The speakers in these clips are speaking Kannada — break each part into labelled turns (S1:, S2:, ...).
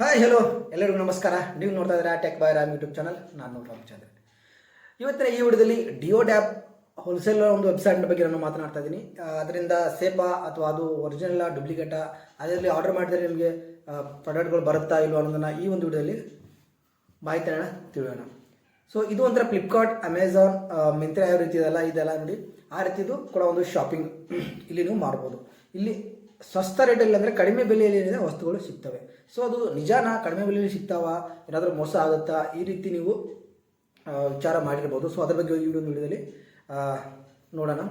S1: ಹಾಯ್ ಹಲೋ ಎಲ್ಲರಿಗೂ ನಮಸ್ಕಾರ. ನೀವು ನೋಡ್ತಾ ಇದ್ದೀರಾ tech boy Ram YouTube channel ನಾನು ರಾಮಚಂದ್ರ ಇವತ್ತಿನ ಈ ವಿಡಿಯೋದಲ್ಲಿ ಡಿಯೋ ಡ್ಯಾಪ್ ಹೋಲ್ಸೇಲ್ ಒಂದು ವೆಬ್ಸೈಟ್ ಬಗ್ಗೆ ನಾನು ಮಾತನಾಡ್ತಾ ಇದ್ದೀನಿ. ಅದರಿಂದ ಸೇಫಾ ಅಥವಾ ಅದು ಒರಿಜಿನಲ್ ಡೂಪ್ಲಿಕೇಟಾ ಅದರಲ್ಲಿ ಆರ್ಡರ್ ಮಾಡಿದರೆ ನಿಮಗೆ ಪ್ರಾಡಕ್ಟ್ಗಳು ಬರುತ್ತಾ ಇಲ್ವೋ ಅನ್ನೋದನ್ನು ಈ ಒಂದು ವಿಡಿಯೋದಲ್ಲಿ ಮಾಹಿತಿನ ತಿಳಿಯೋಣ. ಸೊ ಇದು ಒಂಥರ ಫ್ಲಿಪ್ಕಾರ್ಟ್ ಅಮೆಝಾನ್ ಮಿಂತ್ರ ಯಾವ ರೀತಿ ಇದೆಲ್ಲ ಇದೆಲ್ಲ ನೋಡಿ ಆ ರೀತಿದು ಕೂಡ ಒಂದು ಶಾಪಿಂಗ್ ಇಲ್ಲಿ ನೀವು ಮಾಡ್ಬೋದು. ಇಲ್ಲಿ ಸಸ್ತ ರೇಟಲ್ಲಿ ಅಂದರೆ ಕಡಿಮೆ ಬೆಲೆಯಲ್ಲಿ ಏನಿದೆ ವಸ್ತುಗಳು ಸಿಗ್ತವೆ. ಸೊ ಅದು ನಿಜಾನ? ಕಡಿಮೆ ಬೆಲೆಯಲ್ಲಿ ಸಿಗ್ತಾವ? ಏನಾದರೂ ಮೋಸ ಆಗುತ್ತಾ? ಈ ರೀತಿ ನೀವು ವಿಚಾರ ಮಾಡಿರ್ಬೋದು. ಸೊ ಅದರ ಬಗ್ಗೆ ಈ ವಿಡಿಯೋ ವಿಡಿಯೋದಲ್ಲಿ ನೋಡೋಣ.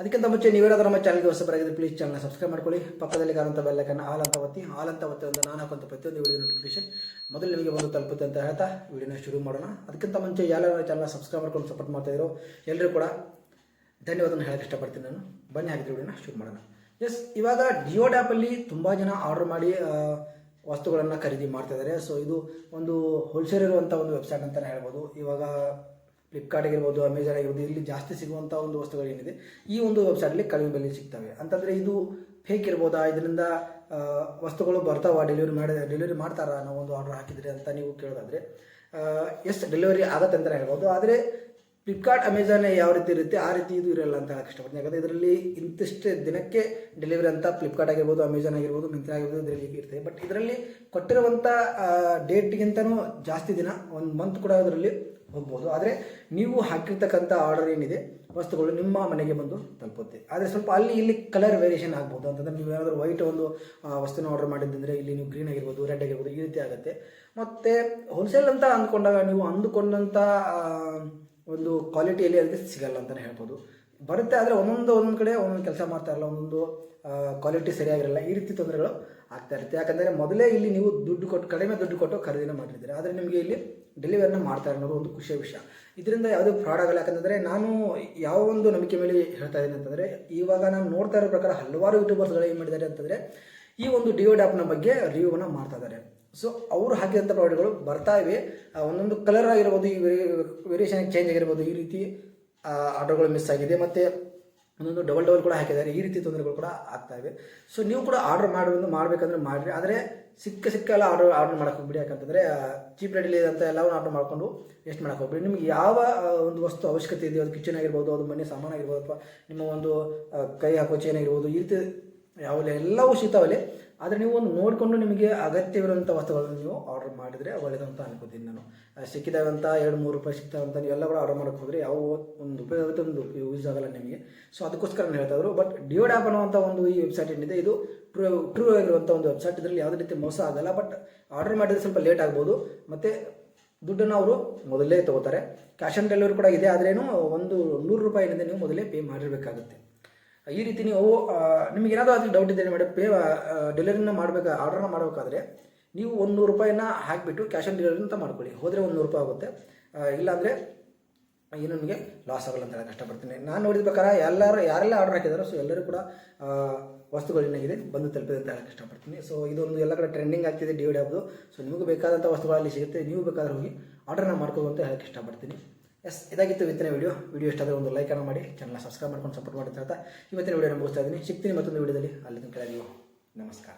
S1: ಅದಕ್ಕಿಂತ ಮುಂಚೆ ನೀವೇನಾದರೂ ನಮ್ಮ ಚಾನಲ್ಗೆ ಹೊಸಬರಾಗಿದ್ದರೆ ಪ್ಲೀಸ್ ಚಾನಲ್ನ ಸಬ್ಸ್ಕ್ರೈಬ್ ಮಾಡ್ಕೊಳ್ಳಿ. ಪಕ್ಕದಲ್ಲಿ ಕಾಣುವಂಥ ಬೆಲ್ಲಕನ್ನು ಹಾಲ್ ಅಂತ ಒತ್ತಿ ಹಾಲ್ ಒತ್ತಿ ಒಂದು ನಾನು ಹಾಕುವಂಥ ಪ್ರತಿಯೊಂದು ವಿಡಿಯೋ ನೋಟಿಫಿಕೇಶನ್ ಮೊದಲು ನಿಮಗೆ ಬಂದು ತಲುಪುತ್ತೆ ಅಂತ ಹೇಳ್ತಾ ವಿಡಿಯೋನ ಶುರು ಮಾಡೋಣ. ಅದಕ್ಕಿಂತ ಮುಂಚೆ ಯಾರು ಚಾನಲ್ನ ಸಬ್ಸ್ಕ್ರೈಬ್ ಮಾಡ್ಕೊಂಡು ಸಪೋರ್ಟ್ ಮಾಡ್ತಾ ಇರೋ ಎಲ್ಲರೂ ಕೂಡ ಧನ್ಯವಾದವನ್ನು ಹೇಳಕ್ಕೆ ಇಷ್ಟಪಡ್ತೀನಿ ನಾನು. ಬನ್ನಿ ಹಾಕಿದ್ರೆ ವಿಡಿಯೋನ ಶುರು ಮಾಡೋಣ. ಎಸ್ ಇವಾಗ ಡಿಯೋ ಡ್ಯಾಪಲ್ಲಿ ತುಂಬ ಜನ ಆರ್ಡರ್ ಮಾಡಿ ವಸ್ತುಗಳನ್ನು ಖರೀದಿ ಮಾಡ್ತಾ ಇದ್ದಾರೆ ಸೊ ಇದು ಒಂದು ಹೋಲ್ಸೇಲ್ ಇರುವಂಥ ಒಂದು ವೆಬ್ಸೈಟ್ ಅಂತಲೇ ಹೇಳ್ಬೋದು. ಇವಾಗ ಫ್ಲಿಪ್ಕಾರ್ಟ್ ಆಗಿರ್ಬೋದು ಅಮೆಝಾನ್ ಆಗಿರ್ಬೋದು, ಇಲ್ಲಿ ಜಾಸ್ತಿ ಸಿಗುವಂಥ ಒಂದು ವಸ್ತುಗಳು ಏನಿದೆ, ಈ ಒಂದು ವೆಬ್ಸೈಟಲ್ಲಿ ಕಡಿಮೆ ಬೆಲೆ ಸಿಗ್ತವೆ. ಅಂತಂದರೆ ಇದು ಫೇಕ್ ಇರ್ಬೋದಾ? ಇದರಿಂದ ವಸ್ತುಗಳು ಬರ್ತಾವ? ಡೆಲಿವರಿ ಮಾಡಿ ಡೆಲಿವರಿ ಮಾಡ್ತಾರಾ? ನಾವು ಒಂದು ಆರ್ಡರ್ ಹಾಕಿದ್ರೆ ಅಂತ ನೀವು ಕೇಳೋದಾದರೆ ಎಸ್ ಡೆಲಿವರಿ ಆಗತ್ತೆ ಅಂತಲೇ ಹೇಳ್ಬೋದು. ಆದರೆ ಫ್ಲಿಪ್ಕಾರ್ಟ್ ಅಮೆಝಾನ್ ಯಾವ ರೀತಿ ಇರುತ್ತೆ, ಆ ರೀತಿ ಇದು ಇರಲ್ಲ ಅಂತ ಹೇಳಕ್ಕೆ ಇಷ್ಟಪಡ್ತೀನಿ. ಯಾಕಂದರೆ ಇದರಲ್ಲಿ ಇಂತಿಷ್ಟು ದಿನಕ್ಕೆ ಡೆಲಿವರಿ ಅಂತ ಫ್ಲಿಪ್ಕಾರ್ಟ್ ಆಗಿರ್ಬೋದು ಅಮೆಝಾನ್ ಆಗಿರ್ಬೋದು ಮಿಂತ್ರ ಆಗಿರ್ಬೋದು, ಇದರಲ್ಲಿ ಇರುತ್ತೆ ಬಟ್ ಇದರಲ್ಲಿ ಕೊಟ್ಟಿರುವಂಥ ಡೇಟ್ಗಿಂತನೂ ಜಾಸ್ತಿ ದಿನ, ಒಂದು ಮಂತ್ ಕೂಡ ಇದರಲ್ಲಿ ಹೋಗ್ಬೋದು. ಆದರೆ ನೀವು ಹಾಕಿರ್ತಕ್ಕಂಥ ಆರ್ಡರ್ ಏನಿದೆ, ವಸ್ತುಗಳು ನಿಮ್ಮ ಮನೆಗೆ ಬಂದು ತಲುಪುತ್ತೆ. ಆದರೆ ಸ್ವಲ್ಪ ಅಲ್ಲಿ ಇಲ್ಲಿ ಕಲರ್ ವೇರಿಯೇಷನ್ ಆಗ್ಬೋದು. ಅಂತಂದರೆ ನೀವು ಏನಾದರೂ ವೈಟ್ ಒಂದು ವಸ್ತುನ ಆರ್ಡರ್ ಮಾಡಿದ್ದಂದರೆ ಇಲ್ಲಿ ನೀವು ಗ್ರೀನ್ ಆಗಿರ್ಬೋದು ರೆಡ್ ಆಗಿರ್ಬೋದು, ಈ ರೀತಿ ಆಗುತ್ತೆ. ಮತ್ತು ಹೋಲ್ಸೇಲ್ ಅಂತ ಅಂದ್ಕೊಂಡಾಗ ನೀವು ಅಂದುಕೊಂಡಂಥ ಒಂದು ಕ್ವಾಲಿಟಿಯಲ್ಲಿ ಅದಕ್ಕೆ ಸಿಗಲ್ಲ ಅಂತಲೇ ಹೇಳ್ಬೋದು. ಬರುತ್ತೆ, ಆದರೆ ಒಂದೊಂದು ಒಂದೊಂದು ಕಡೆ ಒಂದೊಂದು ಕೆಲಸ ಮಾಡ್ತಾ ಇರಲ್ಲ, ಒಂದೊಂದು ಕ್ವಾಲಿಟಿ ಸರಿಯಾಗಿರಲ್ಲ, ಈ ರೀತಿ ತೊಂದರೆಗಳು ಆಗ್ತಾ ಇರುತ್ತೆ. ಯಾಕಂದರೆ ಮೊದಲೇ ಇಲ್ಲಿ ನೀವು ದುಡ್ಡು ಕೊಟ್ಟು, ಕಡಿಮೆ ದುಡ್ಡು ಕೊಟ್ಟು ಖರೀದಿನ ಮಾಡಿರ್ತೀರಿ ಆದರೆ ನಿಮಗೆ ಇಲ್ಲಿ ಡೆಲಿವರಿನ ಮಾಡ್ತಾರೆ ಅನ್ನೋದು ಒಂದು ಖುಷಿಯ ವಿಷಯ. ಇದರಿಂದ ಯಾವುದೇ ಫ್ರಾಡ್ ಆಗಲ್ಲ ಯಾಕಂದರೆ ನಾನು ಯಾವ ಒಂದು ನಂಬಿಕೆ ಮೇಲೆ ಹೇಳ್ತಾ ಇದ್ದೀನಿ ಅಂತಂದರೆ, ಇವಾಗ ನಾನು ನೋಡ್ತಾ ಇರೋ ಪ್ರಕಾರ ಹಲವಾರು ಯೂಟ್ಯೂಬರ್ಸ್ಗಳು ಏನು ಮಾಡಿದ್ದಾರೆ ಅಂತಂದರೆ, ಈ ಒಂದು ಡಿಯೋ ಡ್ಯಾಪ್ನ ಬಗ್ಗೆ ರಿವ್ಯೂವನ್ನು ಮಾಡ್ತಾ ಇದ್ದಾರೆ. ಸೊ ಅವರು ಹಾಕಿದಂಥ ಪ್ರಾಡಕ್ಟ್ಗಳು ಬರ್ತಾ ಇವೆ. ಒಂದೊಂದು ಕಲರ್ ಆಗಿರ್ಬೋದು, ಈ ವೇರಿಯೇಷನ್ ಚೇಂಜ್ ಆಗಿರ್ಬೋದು, ಈ ರೀತಿ ಆರ್ಡರ್ಗಳು ಮಿಸ್ ಆಗಿದೆ. ಮತ್ತು ಒಂದೊಂದು ಡಬಲ್ ಡಬಲ್ ಕೂಡ ಹಾಕಿದ್ದಾರೆ. ಈ ರೀತಿ ತೊಂದರೆಗಳು ಕೂಡ ಆಗ್ತಾ ಇವೆ. ಸೊ ನೀವು ಕೂಡ ಆರ್ಡರ್ ಮಾಡೋದು ಮಾಡಬೇಕಂದ್ರೆ ಮಾಡಿರಿ. ಆದರೆ, ಸಿಕ್ಕ ಸಿಕ್ಕ ಎಲ್ಲ ಆರ್ಡರ್ ಆರ್ಡರ್ ಮಾಡೋಕೆ ಹೋಗ್ಬಿಡಿ. ಯಾಕಂತಂದರೆ ಚೀಪ್ ರೇಟಲ್ಲಿ ಅಂತ ಎಲ್ಲವನ್ನು ಆರ್ಡರ್ ಮಾಡಿಕೊಂಡು ವೇಸ್ಟ್ ಮಾಡೋಕೆ ಹೋಗ್ಬಿಡಿ. ನಿಮ್ಗೆ ಯಾವ ಒಂದು ವಸ್ತು ಅವಶ್ಯಕತೆ ಇದೆಯೋ, ಅದು ಕಿಚನ್ ಆಗಿರ್ಬೋದು, ಅದು ಮನೆ ಸಾಮಾನು ಆಗಿರ್ಬೋದು, ಅಥವಾ ನಿಮ್ಮ ಒಂದು ಕೈ ಹಾಕೋ ಚೇನ್ ಆಗಿರ್ಬೋದು, ಈ ರೀತಿ ಯಾವ ಎಲ್ಲವೂ ಸಿಗ್ತಾವಲ್ಲಿ ಆದರೆ ನೀವು ಒಂದು ನೋಡಿಕೊಂಡು ನಿಮಗೆ ಅಗತ್ಯವಿರುವಂಥ ವಸ್ತುಗಳನ್ನು ನೀವು ಆರ್ಡರ್ ಮಾಡಿದರೆ ಒಳ್ಳೆಯದು ಅಂತ ಅನ್ಕೋತೀನಿ ನಾನು. ಸಿಕ್ಕಿದಾಗಂಥ ಎರಡು, ಮೂರು ರೂಪಾಯಿ ಸಿಗ್ತಾವಂತ ನೀವು ಎಲ್ಲ ಕೂಡ ಆರ್ಡರ್ ಮಾಡೋಕೆ ಹೋದರೆ ಯಾವ ಒಂದು ಉಪಯೋಗ ಒಂದು ಯೂಸ್ ಆಗಲ್ಲ ನಿಮಗೆ. ಸೊ ಅದಕ್ಕೋಸ್ಕರ ನಾನು ಹೇಳ್ತಾ ಇದ್ರು ಬಟ್ ಡಿಯೋಡ್ ಆ್ಯಪ್ ಅನ್ನುವಂಥ ಒಂದು ಈ ವೆಬ್ಸೈಟ್ ಏನಿದೆ, ಇದು ಟ್ರೂ ಟ್ರೂ ಆಗಿರುವಂಥ ಒಂದು ವೆಬ್ಸೈಟ್ ಇದರಲ್ಲಿ ಯಾವುದೇ ರೀತಿ ಮೋಸ ಆಗಲ್ಲ ಬಟ್ ಆರ್ಡರ್ ಮಾಡಿದರೆ ಸ್ವಲ್ಪ ಲೇಟ್ ಆಗ್ಬೋದು. ಮತ್ತು ದುಡ್ಡನ್ನು ಅವರು ಮೊದಲೇ ತಗೋತಾರೆ. ಕ್ಯಾಶ್ ಆನ್ ಡೆಲಿವರಿ ಕೂಡ ಇದೆ ಆದ್ರೇನು ಒಂದು ನೂರು ರೂಪಾಯಿನಿಂದ ನೀವು ಮೊದಲೇ ಪೇ ಮಾಡಿರಬೇಕಾಗುತ್ತೆ. ಈ ರೀತಿ ನೀವು ನಿಮಗೆ ಏನಾದರೂ ಡೌಟ್ ಇದೆ ಮೇಡಮ್ ಪೇ ಡೆಲಿವರಿನ ಮಾಡಬೇಕು ಆರ್ಡರ್ನ ಮಾಡಬೇಕಾದ್ರೆ ನೀವು ಒಂದು ನೂರು ರೂಪಾಯಿನ ಹಾಕಿಬಿಟ್ಟು ಕ್ಯಾಶ್ ಆನ್ ಡೆಲಿವರಿ ಅಂತ ಮಾಡ್ಕೊಳ್ಳಿ. ಹೋದರೆ ಒಂದು ನೂರು ರೂಪಾಯಿ ಆಗುತ್ತೆ. ಇಲ್ಲಾಂದರೆ ಏನು ನಿಮಗೆ ಲಾಸ್ ಆಗಲ್ಲ ಅಂತ ಹೇಳಕ್ಕೆ ಕಷ್ಟಪಡ್ತೀನಿ. ನಾನು ನೋಡಿದ ಪ್ರಕಾರ ಎಲ್ಲರೂ, ಯಾರೆಲ್ಲ ಆರ್ಡರ್ ಹಾಕಿದಾರೋ ಸೊ ಎಲ್ಲರೂ ಕೂಡ ವಸ್ತುಗಳು ಏನಾಗಿದೆ ಬಂದು ತಲುಪಿದೆ ಅಂತ ಹೇಳಕ್ಕೆ ಇಷ್ಟಪಡ್ತೀನಿ ಸೊ ಇದೊಂದು ಎಲ್ಲ ಕಡೆ ಟ್ರೆಂಡಿಂಗ್ ಆಗ್ತಿದೆ ಡಿ ಡ್ಯಾಬ್ದು ಸೊ ನಿಮಗೂ ಬೇಕಾದಂಥ ವಸ್ತುಗಳಲ್ಲಿ ಸಿಗುತ್ತೆ. ನೀವು ಬೇಕಾದ್ರೆ ಹೋಗಿ ಆರ್ಡರ್ನ ಮಾಡ್ಕೋಬೋದು ಅಂತ ಹೇಳಕ್ಕೆ ಇಷ್ಟಪಡ್ತೀನಿ. ಎಸ್, ಇದಾಗಿತ್ತು ಇವತ್ತಿನ ವಿಡಿಯೋ. ವಿಡಿಯೋ ಇಷ್ಟ ಆದರೆ ಒಂದು ಲೈಕನ್ನು ಮಾಡಿ. ಚಾನಲ್ನ ಸಬ್ಸ್ಕ್ರೈಬ್ ಮಾಡ್ಕೊಂಡು ಸಪೋರ್ಟ್ ಮಾಡಿ ಅಂತ ಹೇಳ್ತಾ. ಇವತ್ತಿನ ವಿಡಿಯೋ ಮುಗಿಸ್ತಾ ಇದ್ದೀನಿ. ಸಿಗ್ತೀನಿ ಮತ್ತೊಂದು ವಿಡಿಯೋದಲ್ಲಿ ಅಲ್ಲಿ ಕೆಳಗೆ ನಮಸ್ಕಾರ.